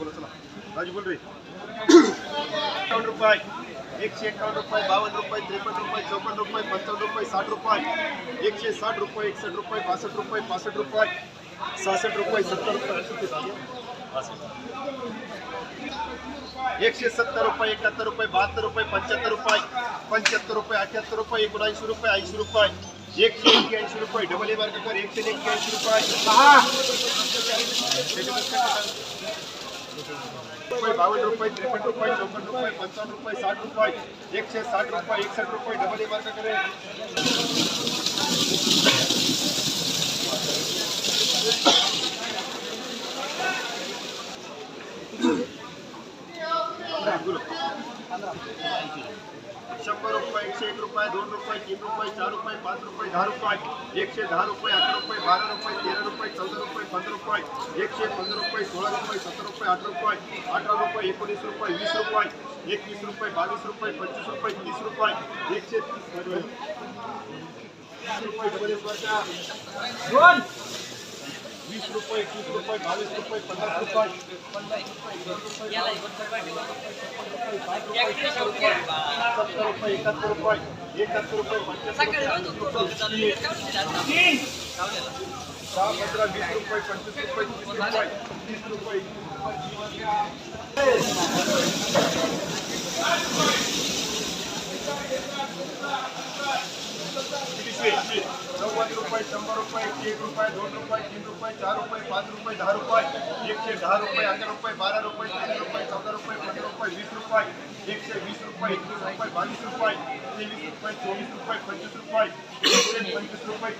बोला चला. राजू बोल रे. रुपये. एकशे एकावन्न रुपये बावन्न रुपये त्रेपन्न रुपये चौपन्न रुपये पंचावन्न रुपये साठ रुपये. एकशे साठ रुपये एकसठ रुपये बासष्ट रुपये पासष्ट रुपये सहासष्ट रुपये सत्तर रुपये एकशे सत्तर रुपये एकाहत्तर रुपये बहात्तर रुपये पंच्याहत्तर रुपये पंच्याहत्तर रुपये अठ्याहत्तर रुपये एकोणऐंशी रुपये ऐंशी रुपये एकशे एक्क्याऐंशी रुपये डबल ए वर्ग कर एकशे एक्क्याऐंशी रुपये. रुपये बावन्न रुपये त्रेपन्न रुपये चौपन्न रुपये पंचावन्न रुपये साठ रुपये एकशे साठ रुपये एकसष्ट रुपये डबल ए मार्क करे शंभर रुपये एकशे एक रुपये दोन रुपये तीन रुपये चार रुपये पाच रुपये दहा रुपये एकशे दहा रुपये अकरा रुपये बारा रुपये तेरा रुपये चौदा रुपये पंधरा रुपये एकशे पंधरा रुपये सोळा रुपये सतरा रुपये अठरा रुपये अठरा रुपये एकोणीस रुपये वीस रुपये एकवीस रुपये बावीस रुपये पंचवीस रुपये तीस रुपये एकशे तीस रुपये डबल एक वरचा. वीस रुपये, तीस रुपये बावीस रुपये पन्नास रुपये। पन्नास रुपये सत्तर रुपये एकाहत्तर रुपये एकाहत्तर रुपये। दहा पंधरा वीस रुपये पंचवीस रुपये, तीस रुपये तीस रुपये। नव्वद रुपये शंभर रुपये एकशे एक रुपये दोन रुपये तीन रुपये चार रुपये पाच रुपये दहा रुपये एकशे दहा रुपये अकरा रुपये बारा रुपये तेरा रुपये चौदा रुपये पंधरा रुपये वीस रुपये एकशे वीस रुपये एकवीस रुपये बावीस रुपये तेवीस रुपये चोवीस रुपये पंचवीस रुपये एकशे पंचवीस रुपये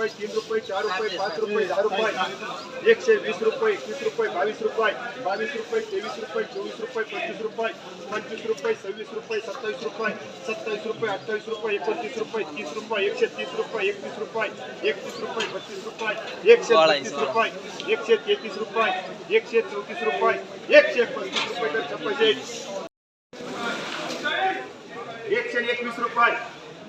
रुपये तीन रुपये चार रुपये पाच रुपये दहा रुपये एकशे वीस रुपये एकवीस रुपये बावीस रुपये बावीस रुपये तेवीस रुपये चोवीस रुपये पंचवीस रुपये पंचवीस रुपये सव्वीस रुपये सत्तावीस रुपये सत्तावीस रुपये अठ्ठावीस रुपये एकोणतीस रुपये तीस रुपये एकशे तीस रुपये एकवीस रुपये एकतीस रुपये बत्तीस रुपये एकशे बत्तीस रुपये एकशे तेहतीस रुपये एकशे चौतीस रुपये एकशे पस्तीस रुपये तर चप्पल एकशे एकवीस रुपये.